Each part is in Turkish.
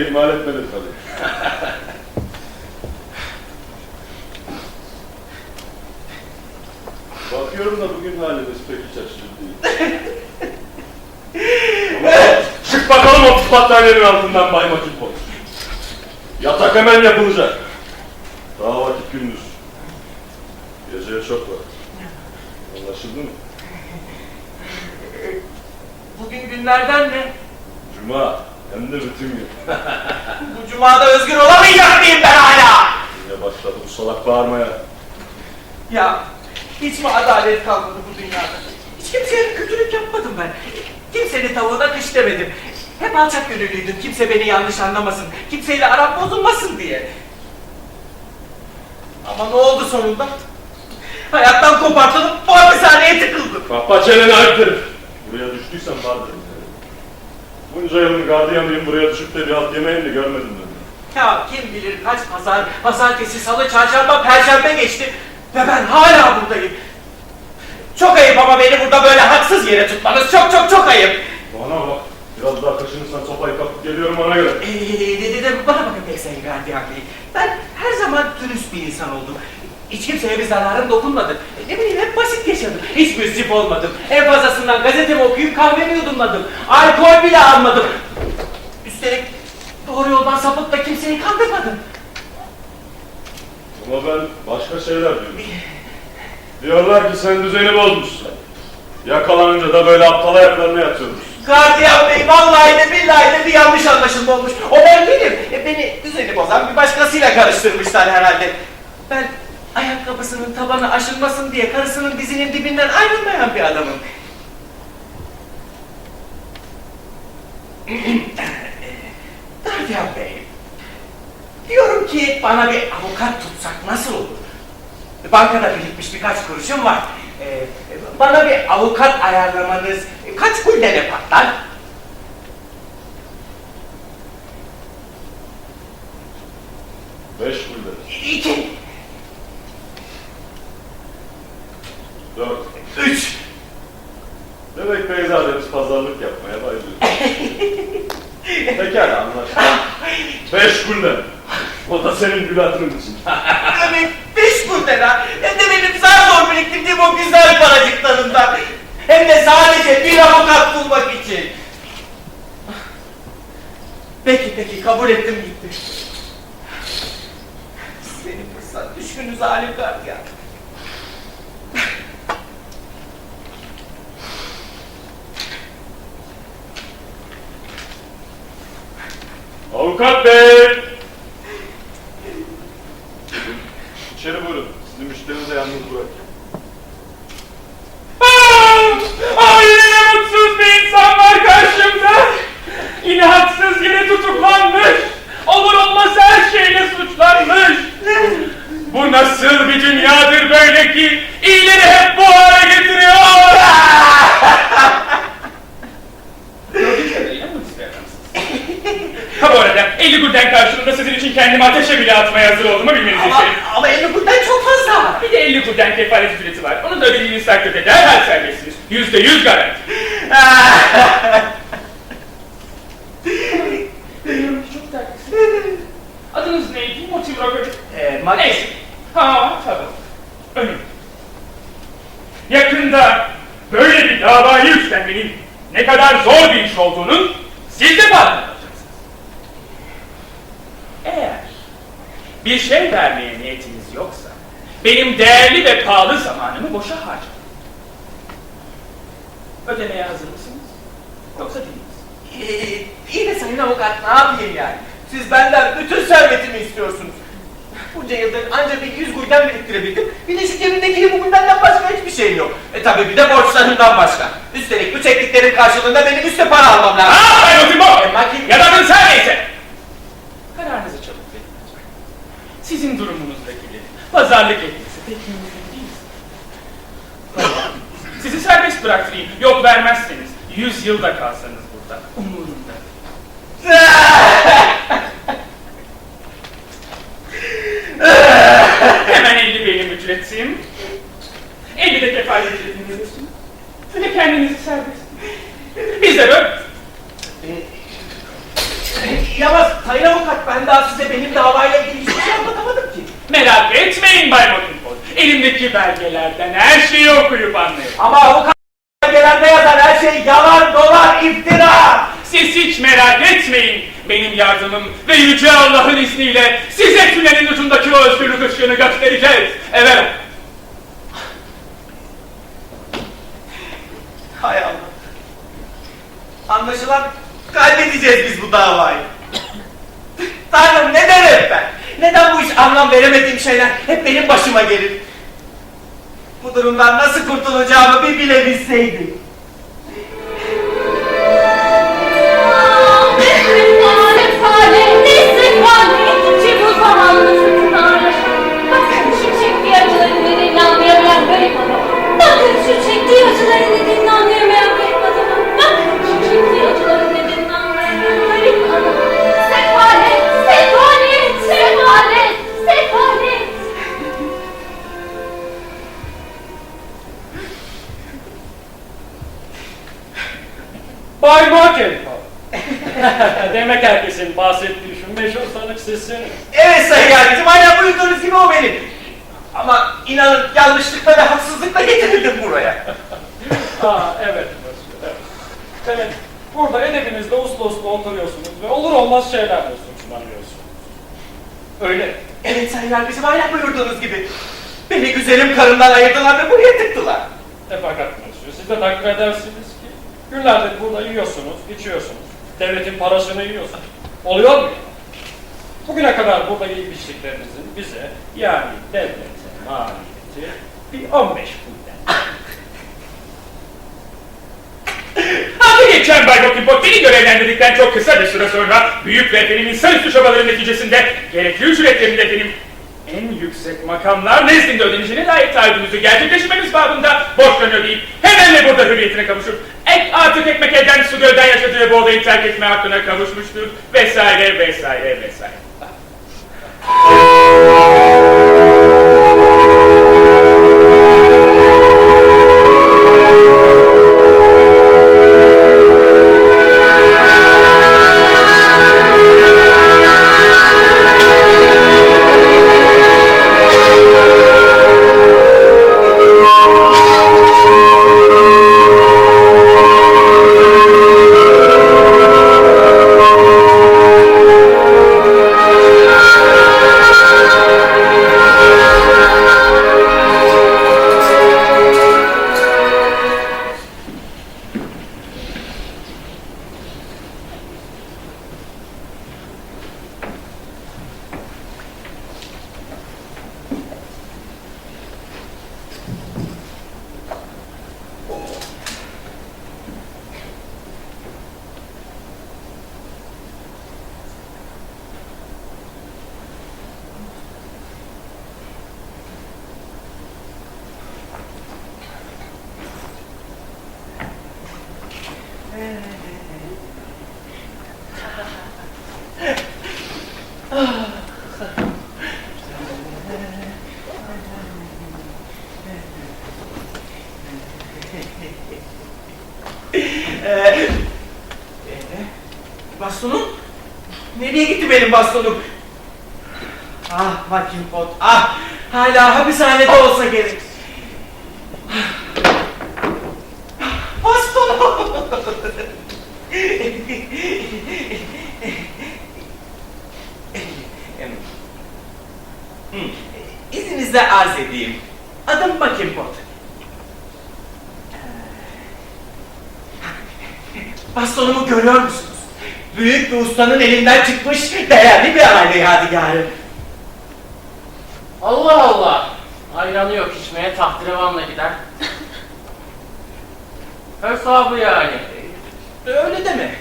de ihmal etmedim tabii. Bakıyorum da bugün haliniz pek hiç açıcı değil. Ama çık bakalım o battaniyenin altından Bay Makinpot. Yatak hemen yapılacak. Daha vakit gündüz. Geceye çok var. Anlaşıldı mı? Bugün günlerden ne? Cuma hem de bütün gün. Bu cumada özgür olamayacak mıyım ben hala? Yine başladı bu salak bağırmaya. Ya hiç mi adalet kalmadı bu dünyada? Hiç kimseye kötülük yapmadım ben. Kimsenin tavuğuna kış demedim. Hep alçak gönüllüydüm. Kimse beni yanlış anlamasın. Kimseyle aram bozulmasın diye. Ama ne oldu sonunda? Hayattan kopartılıp bu hapishaneye tıkıldım. Kapa çeneni ayıp herif. Buraya düştüysen vardır. Bunca yılın gardiyanıyım buraya düşüp de bir alt yemeğini de görmedim ben. Ya kim bilir kaç pazar, pazartesi, salı, çarşamba, perşembe geçti. Ve ben hala buradayım. Çok ayıp ama beni burada böyle haksız yere tutmanız. Çok çok çok ayıp. Bana bak. Biraz daha kaşınırsan sopayı kapıp geliyorum ona göre. Ee, de, de, bana bakın pek sayın gardiyan bey. Ben her zaman dürüst bir insan oldum. Hiç kimseye bir zararım dokunmadı. E, Ne bileyim hep basit yaşadım. Hiç müsrif olmadım. En fazlasından gazetemi okuyup kahvemi yudumladım. Alkol bile almadım. Üstelik doğru yoldan sapıp da kimseyi kandırmadım. Ama ben başka şeyler diyorum. Diyorlar ki sen düzeni bozmuşsun. Yakalanınca da böyle aptal ayaklarına yatıyormuşsun. Gardiyan bey vallahi de billahi de bir yanlış anlaşılma olmuş. O ben değilim. E, beni düzeni bozan bir başkasıyla karıştırmışlar herhalde. Ben ayakkabısının tabanı aşınmasın diye karısının dizinin dibinden ayrılmayan bir adamım. Gardiyan bey, diyorum ki bana bir avukat tutsak nasıl olur? Bankada birikmiş birkaç kuruşum var. Ee, bana bir avukat ayarlamanız kaç guldene patlar? Beş gulden. İki, Dört. üç. Demek Beyzademiz pazarlık yapmaya bayılıyor. Pekala anlaştık. Beş gulden. O da senin gül hatırın için. Demek beş gulden ha. Hem de benim zar zor biriktirdiğim o güzel paracıklarından. Hem de sadece bir avukat bulmak için. Peki peki kabul ettim gitti. Seni fırsat düşkünü zalim gardiyan. Avukat bey! İçeri buyurun. Sizi müşterinize yalnız bırakayım. Aa, yine ne mutsuz bir insan var karşımda. Yine haksız yere tutuklanmış. Olur olmaz her şeyle suçlanmış. Bu nasıl bir dünyadır böyle ki iyileri hep bu hale getiriyor. Gördüğünüz kadarıyla mutsuz bir adamsınız. Ha bu arada 50 gulden karşılığında sizin için kendimi ateşe bile atmaya hazır olduğumu bilmenizi Ama, isterim. ama elli gulden çok fazla. Bir de 50 gulden kefalet ücreti var. Onu da ödediğiniz takdirde derhal serbestsiniz. Yüzde yüz garanti. Biliyorum ki çok dertlisiniz. Adınız neydi? Motiv Robert. Ee, Max. Neyse. Ha tabii. Önemli. Yakında böyle bir davayı üstlenmenin ne kadar zor bir iş olduğunun siz de farkında olacaksınız. Eğer bir şey vermeye niyetiniz yoksa benim değerli ve pahalı zamanımı boşa harcamayın. Ödemeye hazır mısınız? Yoksa değil misiniz? Ee, iyi de sayın avukat ne yapayım yani? Siz benden bütün servetimi istiyorsunuz. Bunca yıldır ancak bir yüz gulden biriktirebildim. Bir de şu cebimdeki bu guldenden başka hiçbir şeyim yok. E tabi bir de borçlarımdan başka. Üstelik bu çektiklerin karşılığında benim üste para almam lazım. Aa, Bay Otimbo! E, Ya da her neyse! use Hilda Carson. Yüce Allah'ın izniyle size tünelin ucundaki o özgürlük ışığını göstereceğiz. Evet. Hay Allah. Anlaşılan kaybedeceğiz biz bu davayı. Tanrım neden hep ben? Neden bu iş anlam veremediğim şeyler hep benim başıma gelir? Bu durumdan nasıl kurtulacağımı bir bilebilseydim. Bay Mokinpot. Demek herkesin bahsettiği meşhur sanık sizsiniz. Evet sayın yargıcım hala buyurduğunuz gibi o benim. Ama inanın yanlışlıkla ve haksızlıkla getirildim buraya. Aa evet evet. Demek burada edebinizde uslu uslu oturuyorsunuz ve olur olmaz şeylerle suçlanıyorsunuz. Öyle? Evet sayın yargıcım hala buyurduğunuz gibi. Beni güzelim karımdan ayırdılar ve buraya tıktılar. E fakat Mösyö, siz de takdir edersiniz ki günlerdir burada yiyorsunuz, içiyorsunuz. Devletin parasını yiyorsunuz. Oluyor mu? Bugüne kadar burada yiyip içtiklerinizin bize yani devlete maliyeti bir 15 gulden. Adı geçen Bay Mokinpot beni görevlendirdikten çok kısa bir süre sonra büyük efendim insanüstü çabaların neticesinde gerekli ücretlerin efendim en yüksek makamlar nezdinde ödeneceğine dair taahhüdünüzü gerçekleştirmeniz babında borçlarını ödeyip hemen ve burada hürriyetine kavuşup ek artık ekmek elden su gölden yaşadığı bu odayı terk etme hakkına kavuşmuştur vesaire vesaire vesaire. Thank you. Benim bastonum? Ah Makinpot, ah! Hala hapishanede olsa gerek. Bastonum! Hmm, İzninizle arz edeyim. Adım Makinpot. Bastonumu görüyor musunuz? Büyük bir ustanın elinden çıkmış değerli bir aile yadigarı. Allah Allah. Ayranı yok içmeye tahterevanla gider. Hesabı yani. Öyle deme.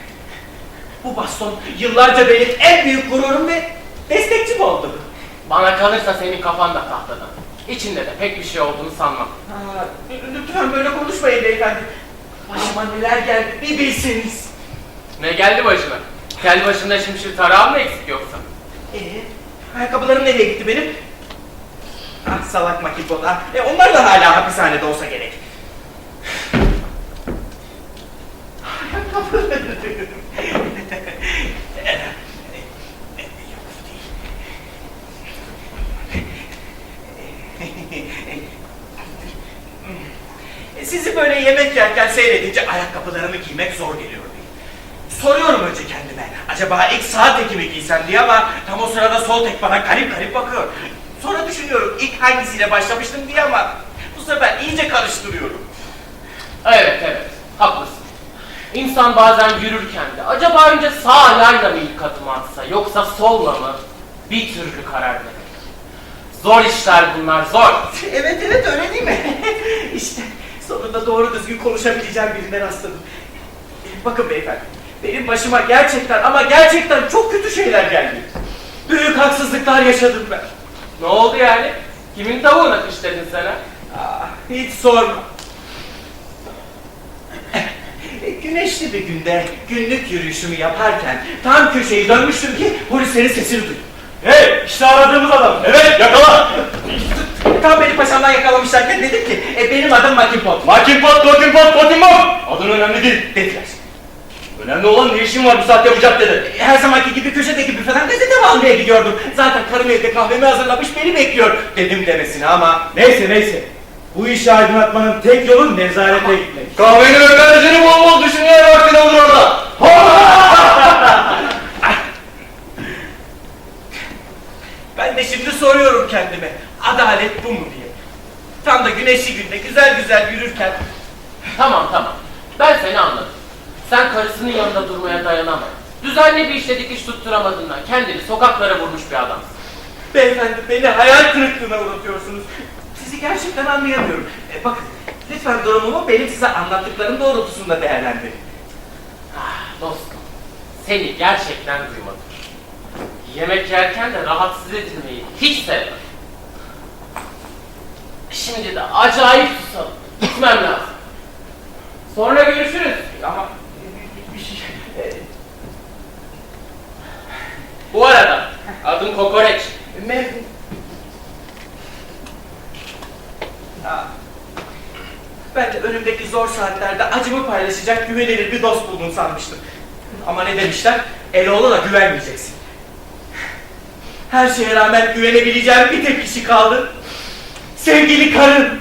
Bu baston yıllarca benim en büyük gururum ve destekçim oldu. Bana kalırsa senin kafan da tahtadan. İçinde de pek bir şey olduğunu sanmam. Aa, lütfen böyle konuşmayın beyefendi. Başıma neler geldi bir bilseniz. Ne geldi başına? Kel başında şimşir tarağı mı eksik yoksa? Ee, ayakkabılarım nereye gitti benim? Ah salak makipoda. Ah. E onlar da hala hapishanede olsa gerek. Ayakkabılarım. Sizi böyle yemek yerken seyredince ayakkabılarımı giymek zor geliyor. Soruyorum önce kendime. Acaba ilk sağ tekimi giysem diye ama tam o sırada sol tek bana garip garip bakıyor. Sonra düşünüyorum ilk hangisiyle başlamıştım diye ama bu sefer iyice karıştırıyorum. Evet evet haklısın. İnsan bazen yürürken de acaba önce sağ ayağıyla mı ilk adımı atsa yoksa solla mı bir türlü karar veremiyor. Zor işler bunlar zor. Evet evet öyle değil mi? işte sonunda doğru düzgün konuşabileceğim birine rastladım. Bakın beyefendi, benim başıma gerçekten ama gerçekten çok kötü şeyler geldi. Büyük haksızlıklar yaşadım ben. Ne oldu yani? Kimin tavuğuna kış dedin ha? Ah, hiç sorma. Güneşli bir günde günlük yürüyüşümü yaparken tam köşeyi dönmüştüm ki polislerin sesini duydum. Hey işte aradığımız adam. Evet yakala. Tam beni paşamdan yakalamışlarken dedim ki e, benim adım Makinpot. Makinpot, Totinpot, Totinpot. Adın önemli değil. Dediler. Önemli olan ne işin var bu saatte bu caddede? Her zamanki gibi köşedeki büfeden gazetemi almaya gidiyordum. Zaten karım evde kahvemi hazırlamış beni bekliyor dedim demesine ama Neyse neyse. Bu işi aydınlatmanın tek yolu nezarete gitmek. Kahvenin ömercini bol bol düşünmeye vaktin olur orada. ben de şimdi soruyorum kendime adalet bu mu diye. Tam da güneşli günde güzel güzel yürürken Tamam tamam. Ben seni anladım. Sen karısının yanında durmaya dayanamadın. Düzenli bir işte dikiş tutturamadığından kendini sokaklara vurmuş bir adamsın. beyefendi beni hayal kırıklığına uğratıyorsunuz. Sizi gerçekten anlayamıyorum. E, bakın lütfen durumumu benim size anlattıklarım doğrultusunda değerlendirin. Ah, Dostum, seni gerçekten duymadım. Yemek yerken de rahatsız edilmeyi hiç sevmem. Şimdi de acayip susadım. Gitmem lazım. Sonra görüşürüz. Ama e, bir şey... e, Bu arada adım Kokoreç. Me... Aa, Ben de önümdeki zor saatlerde acımı paylaşacak güvenilir bir dost buldum sanmıştım. Ama ne demişler? Eloğlu da güvenmeyeceksin. Her şeye rağmen güvenebileceğim bir tek kişi kaldı. Sevgili karım.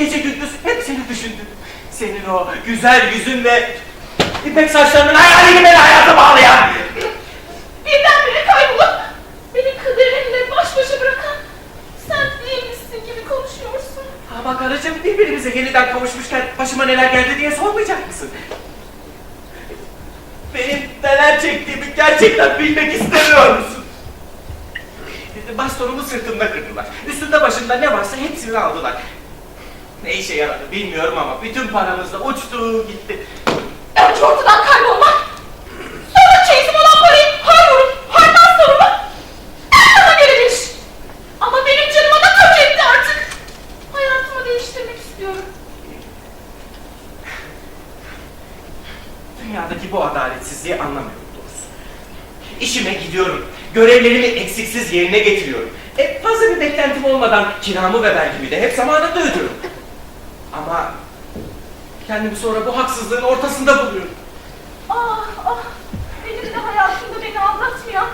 Gece gündüz hep seni düşündüm. Senin o güzel yüzün ve ipek saçlarının hayalini beni hayata bağlayan. Birdenbire kaybolup beni kaderimle baş başa bırakan sen değilmişsin gibi konuşuyorsun. Ama karıcığım birbirimize yeniden kavuşmuşken başıma neler geldi diye sormayacak mısın? Benim neler çektiğimi gerçekten bilmek istemiyor musun? Bastonumu sırtımda kırdılar. Üstünde başında ne varsa hepsini aldılar. Ne işe yaradı bilmiyorum ama bütün paramız da uçtu gitti. Önce ortadan kaybolmak. Sonra çeyizim olan parayı harvurup harman savurmak. En bana göre bir iş. Ama benim canıma da kaç etti artık. Hayatımı değiştirmek istiyorum. Dünyadaki bu adaletsizliği anlamıyorum doğrusu. İşime gidiyorum. Görevlerimi eksiksiz yerine getiriyorum. E, fazla bir beklentim olmadan kiramı ve vergimi de hep zamanında ödüyorum. Ama kendimi sonra bu haksızlığın ortasında buluyorum. Ah ah. Benim de hayatımda beni aldatmayan.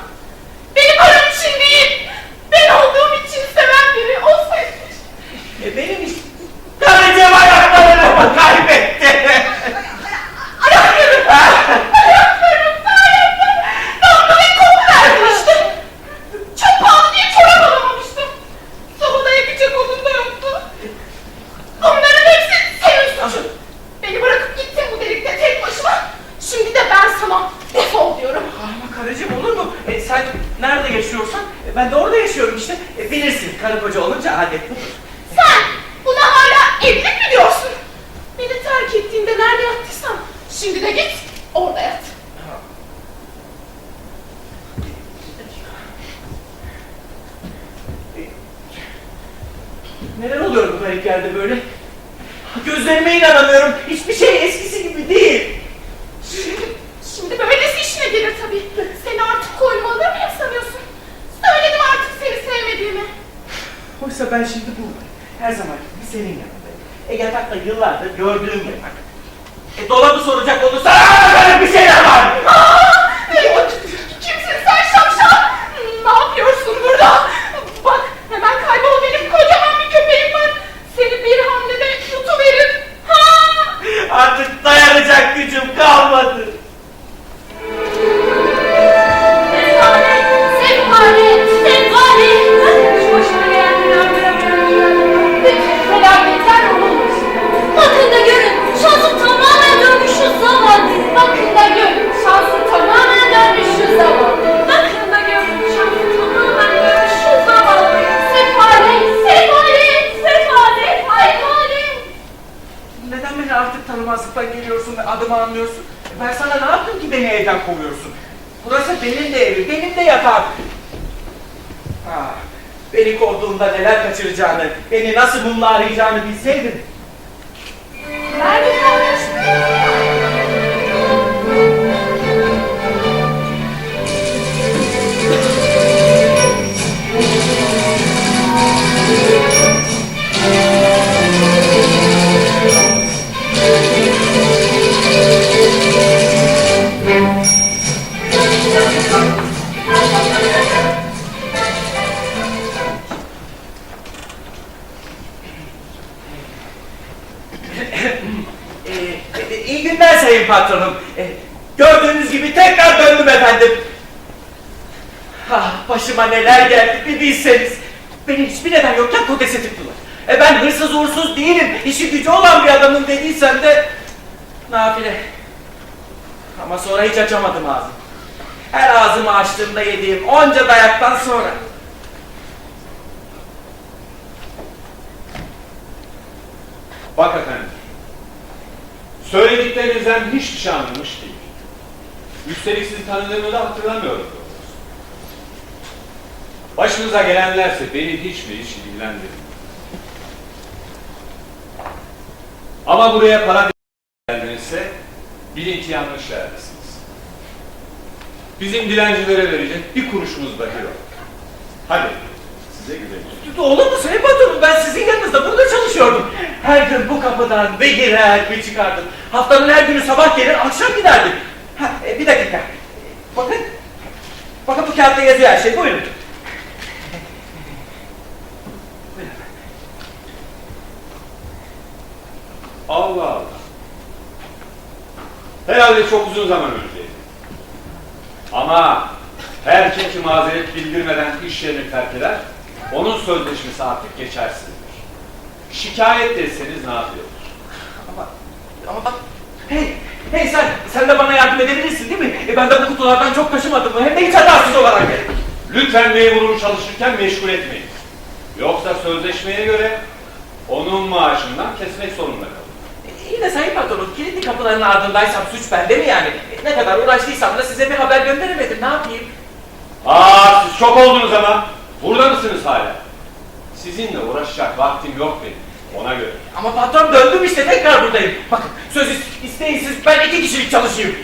Beni param için değil. Ben olduğum için seven biri o sevmiş. E, benim iş... Karıcığım ayaklarını kaybetti. Nerede yaşıyorsan e, ben de orada yaşıyorum işte. E, bilirsin karı koca olunca adet budur. Sen buna hala evlilik mi diyorsun? Beni terk ettiğinde nerede yattıysan şimdi de git orada yat. E, neler oluyor bu garip yerde böyle? Gözlerime inanamıyorum. Hiçbir şey eskisi gibi değil. Oysa ben şimdi buradayım. Her zaman gibi senin yanındayım. E yatakta yıllardır gördüğüm yatak. E dolabı soracak olursa "Aa, böyle bir şeyler var. Eyvah! Kimsin sen şapşal? Ne yapıyorsun burada? Bak hemen kaybol benim kocaman bir köpeğim var. Seni bir hamlede yutuverir. Ha! Artık dayanacak gücüm kalmadı. Kovduğunda neler kaçıracağını, beni nasıl mumla arayacağını bilseydin. Başıma neler geldi bir bilseniz. Beni hiçbir neden yokken kodese tıktılar. E ben hırsız uğursuz değilim, işi gücü olan bir adamım dediysem de nafile. Ama sonra hiç açamadım ağzımı. Her ağzımı açtığımda yediğim onca dayaktan sonra. Bak efendim, söylediklerinizden hiçbir şey anlamış değil. Üstelik sizi tanıdığımı da hatırlamıyorum. Başınıza gelenlerse beni hiç mi hiç ilgilendirmiyor. Ama buraya para geldinizse bilin ki yanlış yerdesiniz. Bizim dilencilere verecek bir kuruşumuz dahi yok. Hadi, size güveniyorum. Olur mu Sayın Patronum? Ben sizin yanınızda burada çalışıyordum. Her gün bu kapıdan bir girer bir çıkardım. Haftanın her günü sabah gelir akşam giderdim. Ha, e, bir dakika. Bakın. Bakın bu kağıtta yazıyor her şey. Buyurun. Allah Allah. Herhalde çok uzun zaman önceydi. Ama her kim ki mazeret bildirmeden iş yerini terk eder, onun sözleşmesi artık geçersizdir. Şikayet etseniz ne yapıyor? Ama, ama bak. Hey, hey sen, sen de bana yardım edebilirsin değil mi? E ben de bu kutulardan çok taşımadım mı? Hem de hiç hatasız olarak. Lütfen memuru çalışırken meşgul etmeyin. Yoksa sözleşmeye göre onun maaşından kesmek zorunda kalın. E, İyi de Sayın Patronum, kilitli kapıların ardındaysam suç bende mi yani? Ne kadar uğraştıysam da size bir haber gönderemedim. Ne yapayım? Aa siz çok oldunuz ama. Burada mısınız hala? Sizinle uğraşacak vaktim yok benim. Ona göre. Ama patron döndüm işte tekrar buradayım. Bakın söz is- isteyin siz ben iki kişilik çalışayım.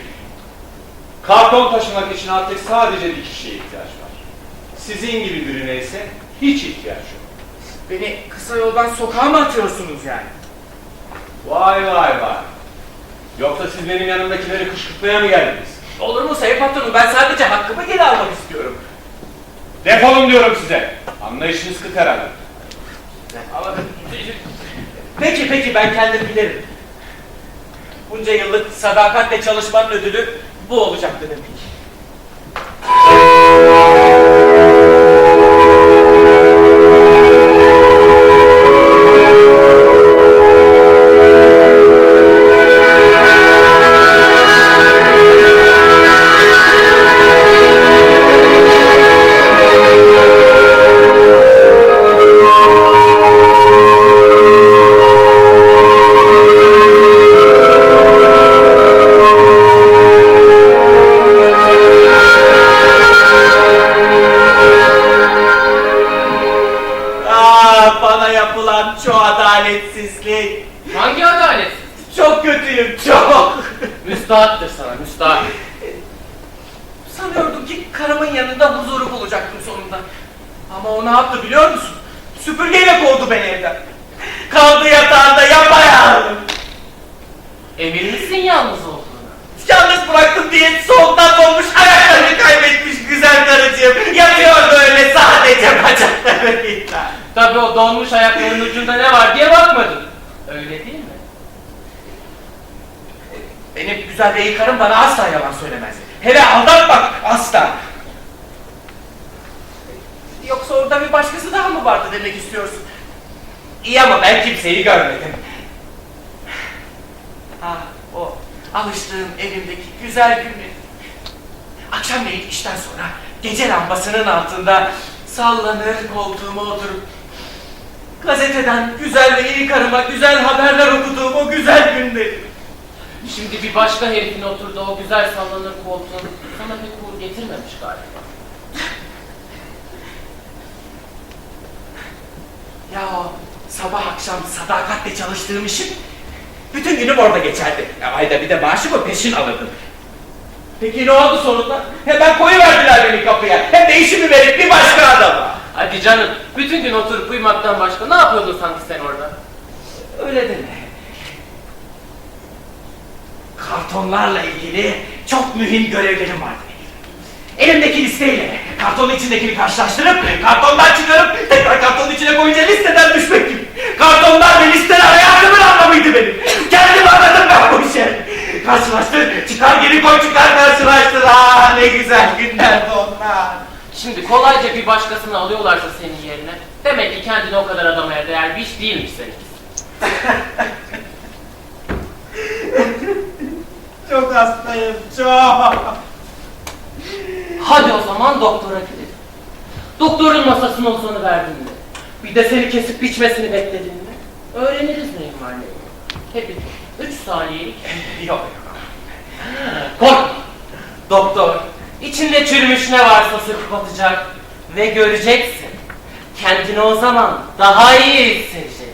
Karton taşımak için artık sadece bir kişiye ihtiyaç var. Sizin gibi birine ise hiç ihtiyaç yok. Beni kısa yoldan sokağa mı atıyorsunuz yani? Vay vay vay. Yoksa siz benim yanımdakileri kışkırtmaya mı geldiniz? Olur mu sayın patronum ben sadece hakkımı geri almak istiyorum. Defolun diyorum size. Anlayışınız kıt herhalde. Ama... Peki peki ben kendim bilirim. Bunca yıllık sadakatle çalışmanın ödülü bu olacaktı demek. Yaptı biliyor musun? Süpürgeyle kovdu beni evden. Kaldı yatağında yapayalnız. Emin misin yalnız olduğuna? Yalnız bıraktım diye soğuktan donmuş ayaklarını kaybetmiş güzel karıcığım. Yatıyor böyle sadece bacaklarıyla. Tabii o donmuş ayaklarının ucunda ne var diye bakmadın. Öyle değil mi? Benim güzel iyi karım bana asla yalan söylemez. Hele aldatmak asla. Yoksa orada bir başkası daha mı vardı demek istiyorsun? İyi ama ben kimseyi görmedim. Ah o alıştığım evimdeki güzel günler. Akşamleyin işten sonra gece lambasının altında sallanır koltuğuma oturup gazeteden güzel ve iyi karıma güzel haberler okuduğum o güzel günleri. Şimdi bir başka herifin oturduğu o güzel sallanır koltuğun sana pek uğur getirmemiş galiba. Ya o sabah akşam sadakatle çalıştığım işim bütün günüm orada geçerdi. Ya ayda bir de maaşımı peşin alırdım. Peki ne oldu sonunda? Hemen koyuverdiler beni kapıya. Hem de işimi verip bir başka adama. Hadi canım, bütün gün oturup uyumaktan başka ne yapıyordun sanki sen orada? Öyle deme. Kartonlarla ilgili çok mühim görevlerim vardı. Elimdeki listeyle kartonun içindekini karşılaştırıp kartondan çıkarıp tekrar kartonun içine koyunca listeden düşmek gibi. Kartonlar ve listeler hayatımın anlamıydı benim. Kendim anladım ben bu işi. Karşılaştır, çıkar geri koy çıkar karşılaştır. Aa ne güzel günlerdi onlar. Şimdi kolayca bir başkasını alıyorlarsa senin yerine, demek ki kendini o kadar adamaya değer bir iş değilmiş seninkisi. Çok hastayım, çok. Hadi o zaman doktora gidelim. Doktorun masasına o sonu verdin mi? Bir de seni kesip biçmesini bekledin mi? Öğreniriz neyin var neyin yok. Üç saniyelik. Yok yok. Korkma. Doktor, içinde çürümüş ne varsa söküp atacak. Ve göreceksin. Kendini o zaman daha iyi hissedeceksin.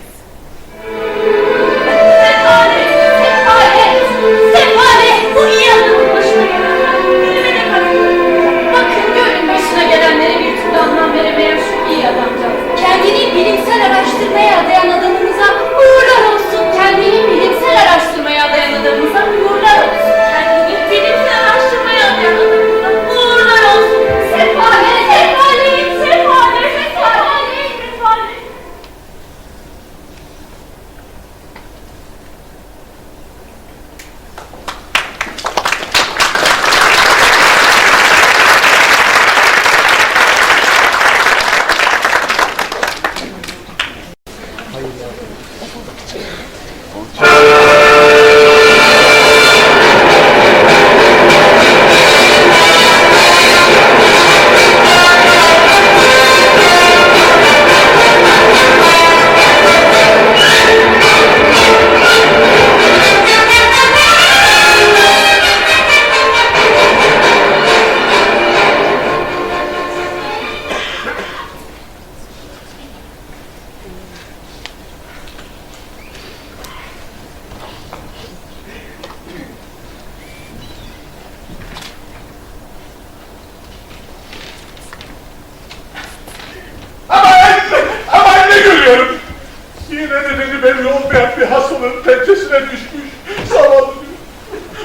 Belli olmayan bir hastalığın pençesine düşmüş. Zavallı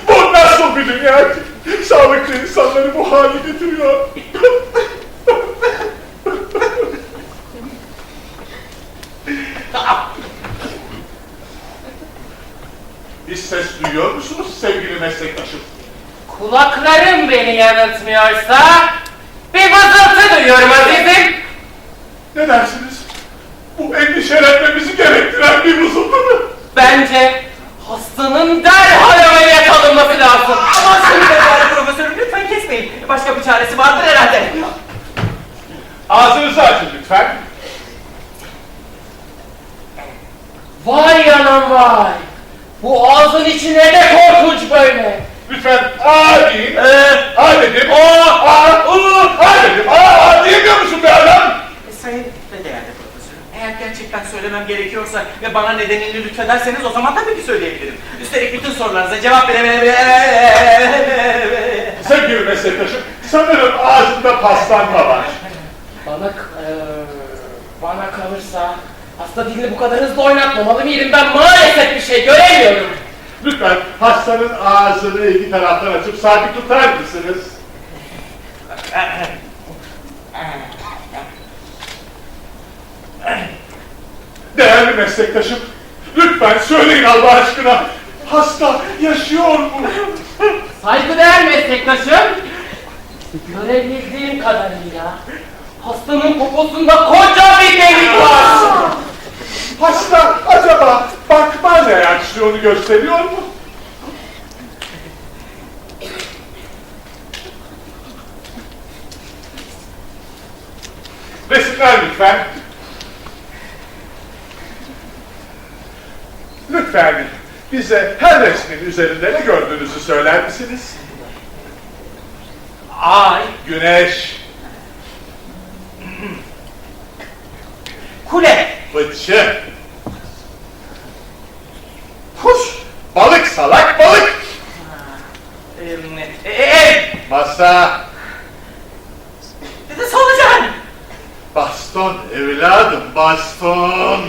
Bu nasıl bir dünya ki? Sağlıklı insanları bu hale getiriyor. Bir ses duyuyor musunuz sevgili meslektaşım? Kulaklarım beni yanıltmıyorsa bir vızıltı duyuyorum azizim. Ne dersiniz? Bu endişelenmemizi gerektiren bir vızıltı mı? Bence hastanın derhal ameliyat alınması lazım. Aman seni de bari profesörüm lütfen kesmeyin. Başka bir çaresi vardır herhalde. Ağzınızı açın lütfen. Vay anam vay. Bu ağzın içi ne de korkunç böyle. Lütfen aa deyin. Ee, aa dedim. Aa, aa, ıı, aa dedim. Aa, aa diyemiyor musun be adam? E, Sayın ve değerli profesörüm, eğer gerçekten söylemem gerekiyorsa ve bana nedenini lütfederseniz o zaman tabii ki söyleyebilirim. Üstelik bütün sorularınıza cevap verebilirim. Sevgili meslektaşım, sanırım ağzında paslanma var. Bana, eee, bana kalırsa hasta dilini bu kadar hızlı oynatmamalı mıydım? Ben maalesef bir şey göremiyorum. Lütfen hastanın ağzını iki taraftan açıp sabit tutar mısınız? Değerli meslektaşım, lütfen söyleyin Allah aşkına. Hasta yaşıyor mu? Saygıdeğer meslektaşım, görebildiğim kadarıyla hastanın poposunda koca bir delik var. Hasta acaba bakma reaksiyonu gösteriyor mu? Resimler lütfen. Lütfen bize her resmin üzerinde ne gördüğünüzü söyler misiniz? Ay, güneş. Kule. Fıçı. Kuş. Balık, salak balık. Ee, ev. Masa. Solucan. Baston evladım, baston.